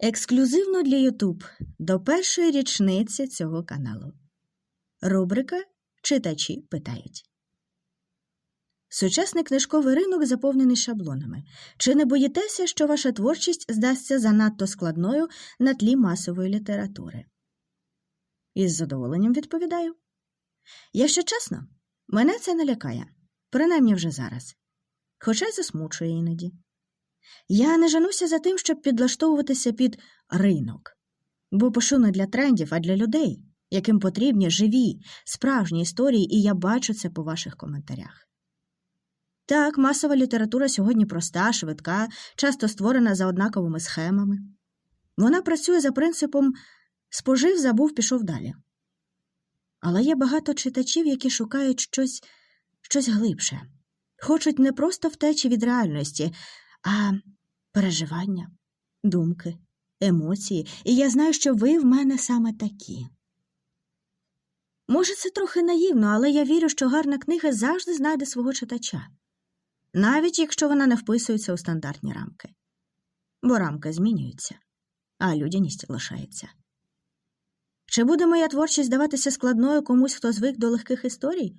Ексклюзивно для Ютуб до першої річниці цього каналу. Рубрика Читачі питають. Сучасний книжковий ринок заповнений шаблонами. Чи не боїтеся, що ваша творчість здасться занадто складною на тлі масової літератури? Із задоволенням відповідаю. Якщо чесно, мене це не лякає, принаймні вже зараз, хоча й засмучує іноді. Я не жануся за тим, щоб підлаштовуватися під ринок, бо пишу не для трендів, а для людей, яким потрібні живі, справжні історії, і я бачу це по ваших коментарях. Так, масова література сьогодні проста, швидка, часто створена за однаковими схемами. Вона працює за принципом спожив, забув, пішов далі. Але є багато читачів, які шукають щось, щось глибше, хочуть не просто втечі від реальності, а переживання, думки, емоції, і я знаю, що ви в мене саме такі. Може, це трохи наївно, але я вірю, що гарна книга завжди знайде свого читача, навіть якщо вона не вписується у стандартні рамки. Бо рамки змінюються, а людяність лишається. Чи буде моя творчість здаватися складною комусь, хто звик до легких історій?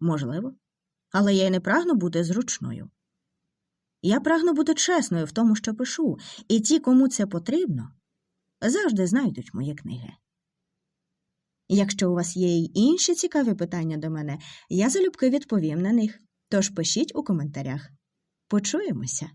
Можливо, але я й не прагну бути зручною. Я прагну бути чесною в тому, що пишу, і ті, кому це потрібно, завжди знайдуть мої книги. Якщо у вас є й інші цікаві питання до мене, я залюбки відповім на них, тож пишіть у коментарях. Почуємося!